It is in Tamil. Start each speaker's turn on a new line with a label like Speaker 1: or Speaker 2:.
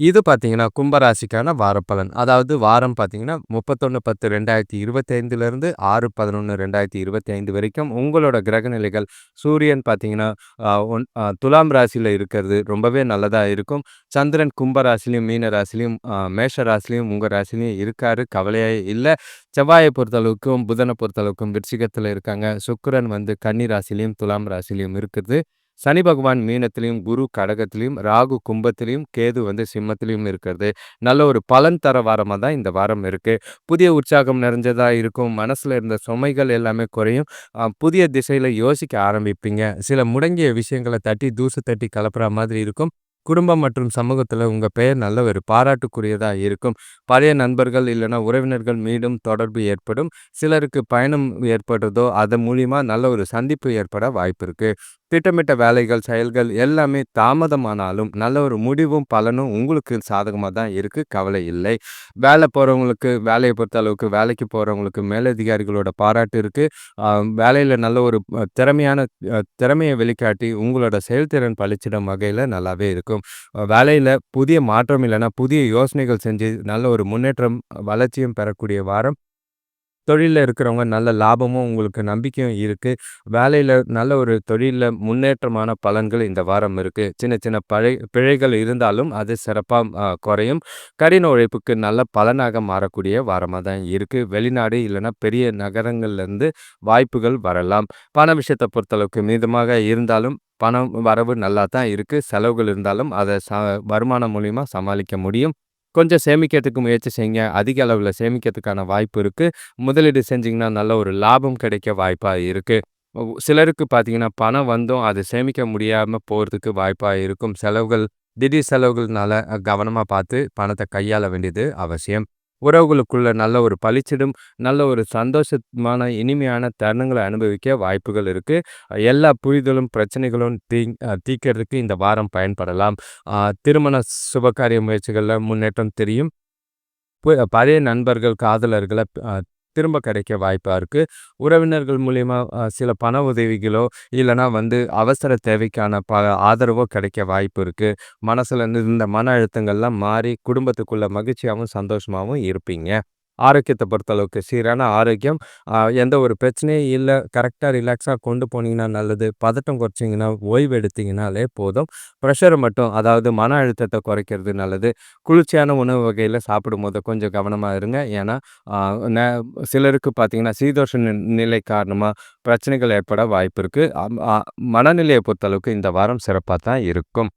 Speaker 1: இது பார்த்தீங்கன்னா, கும்பராசிக்கான வாரப்பலன். அதாவது வாரம் பார்த்தீங்கன்னா, 31/10/2025லிருந்து 6/11/2025 வரைக்கும் உங்களோட கிரகநிலைகள் சூரியன் பார்த்தீங்கன்னா, ஒன் துலாம் ராசியில் இருக்கிறது ரொம்பவே நல்லதாக இருக்கும். சந்திரன் கும்பராசிலையும் மீன ராசிலையும் மேஷ ராசிலையும் உங்க ராசிலையும் இருக்காரு. கவலையே இல்லை செவ்வாயை பொறுத்தளவுக்கும், புதனை பொறுத்தளவுக்கும் விருச்சிகத்தில் இருக்காங்க. சுக்கிரன் வந்து கன்னி ராசிலையும் துலாம் ராசிலையும் இருக்குது. சனி பகவான் மீனத்திலையும் குரு கடகத்திலையும் ராகு கும்பத்திலையும் கேது வந்து சிம்மத்திலையும் இருக்கிறது. நல்ல ஒரு பலன் தர வாரமாக தான் இந்த வாரம் இருக்குது புதிய உற்சாகம் நிறைஞ்சதாக இருக்கும். மனசில் இருந்த சுமைகள் எல்லாமே குறையும். புதிய திசையில் யோசிக்க ஆரம்பிப்பீங்க. சில முடங்கிய விஷயங்களை தட்டி தூசு தட்டி கலப்புற மாதிரி இருக்கும். குடும்பம் மற்றும் சமூகத்தில் உங்கள் பெயர் நல்ல ஒரு பாராட்டுக்குரியதாக இருக்கும். பழைய நண்பர்கள் இல்லைனா உறவினர்கள் மீண்டும் தொடர்பு ஏற்படும். சிலருக்கு பயணம் ஏற்படுறதோ, அதன் மூலிமா நல்ல ஒரு சந்திப்பு ஏற்பட வாய்ப்பு இருக்குது திட்டமிட்ட வேலைகள், செயல்கள் எல்லாமே தாமதமானாலும், நல்ல ஒரு முடிவும், பலனும் உங்களுக்கு சாதகமாக தான் இருக்குது கவலை இல்லை. வேலை போகிறவங்களுக்கு வேலையை பொறுத்த அளவுக்கு வேலைக்கு போகிறவங்களுக்கு மேலதிகாரிகளோட பாராட்டு இருக்குது வேலையில் நல்ல ஒரு திறமையான திறமையை வெளிக்காட்டி உங்களோட செயல்திறன் பளிச்சிடும் வகையில் நல்லாவே இருக்கும். வேலையில் புதிய மாற்றம் இல்லைன்னா புதிய யோசனைகள் செஞ்சு நல்ல ஒரு முன்னேற்றம், வளர்ச்சியும் பெறக்கூடிய வாரம். தொழிலில் இருக்கிறவங்க நல்ல லாபமும், உங்களுக்கு நம்பிக்கையும் இருக்குது வேலையில் நல்ல ஒரு தொழிலில் முன்னேற்றமான பலன்கள் இந்த வாரம் இருக்குது சின்ன சின்ன பழை பிழைகள் இருந்தாலும் அது சிறப்பாக குறையும். கடின உழைப்புக்கு நல்ல பலனாக மாறக்கூடிய வாரமாக தான் இருக்குது வெளிநாடு இல்லைன்னா பெரிய நகரங்கள்லேருந்து வாய்ப்புகள் வரலாம். பண விஷயத்தை பொறுத்தளவுக்கு மிதமாக இருந்தாலும், பணம் வரவு நல்லா தான் இருக்குது செலவுகள் இருந்தாலும் அதை ச வருமானம் மூலிமா சமாளிக்க முடியும். கொஞ்சம் சேமிக்கிறதுக்கு முயற்சி செய்யுங்க. அதிக அளவில் சேமிக்கிறதுக்கான வாய்ப்பு இருக்குது முதலீடு செஞ்சிங்கன்னா நல்ல ஒரு லாபம் கிடைக்க வாய்ப்பாக இருக்கு. சிலருக்கு பார்த்தீங்கன்னா, பணம் வந்தும் அது சேமிக்க முடியாமல் போகிறதுக்கு வாய்ப்பாக இருக்கும். செலவுகள் திடீர் செலவுகள்னால கவனமாக பார்த்து பணத்தை கையாள வேண்டியது அவசியம். உறவுகளுக்குள்ள நல்ல ஒரு பளிச்சிடும், நல்ல ஒரு சந்தோஷமான, இனிமையான தருணங்களை அனுபவிக்க வாய்ப்புகள் இருக்கு. எல்லா புரிதலும், பிரச்சனைகளும் தீ தீக்கிறதுக்கு இந்த வாரம் பயன்படலாம். திருமண சுபகாரிய முயற்சிகளில் முன்னேற்றம் தெரியும். பு பழைய நண்பர்கள், காதலர்களை திரும்ப கிடைக்க வாய்ப்பாக இருக்குது உறவினர்கள் மூலயமா சில பண உதவிகளோ, இல்லைனா வந்து அவசர தேவைக்கான ப ஆதரவோ கிடைக்க வாய்ப்பு இருக்குது மனசில் இருந்த மன அழுத்தங்கள்லாம் மாறி, குடும்பத்துக்குள்ள மகிழ்ச்சியாவும், சந்தோஷமாகவும் இருப்பீங்க. ஆரோக்கியத்த பொறுத்தளவுக்கு சீரான ஆரோக்கியம். எந்த ஒரு பிரச்சனையும் இல்லை கரெக்டாக ரிலாக்ஸாக கொண்டு போனீங்கன்னா நல்லது. பதட்டம் குறைச்சிங்கன்னா ஓய்வு எடுத்தீங்கனாலே போதும். ப்ரெஷரை மட்டும் அதாவது மன அழுத்தத்தை குறைக்கிறது நல்லது. குளிர்ச்சியான உணவு வகையில சாப்பிடும்போது கொஞ்சம் கவனமாக இருங்க. ஏன்னா, சிலருக்கு பார்த்தீங்கன்னா, சீதோஷ நிலை காரணமாக பிரச்சனைகள் ஏற்பட வாய்ப்பு இருக்குது மனநிலையை பொறுத்தளவுக்கு இந்த வாரம் சிறப்பாக தான் இருக்கும்.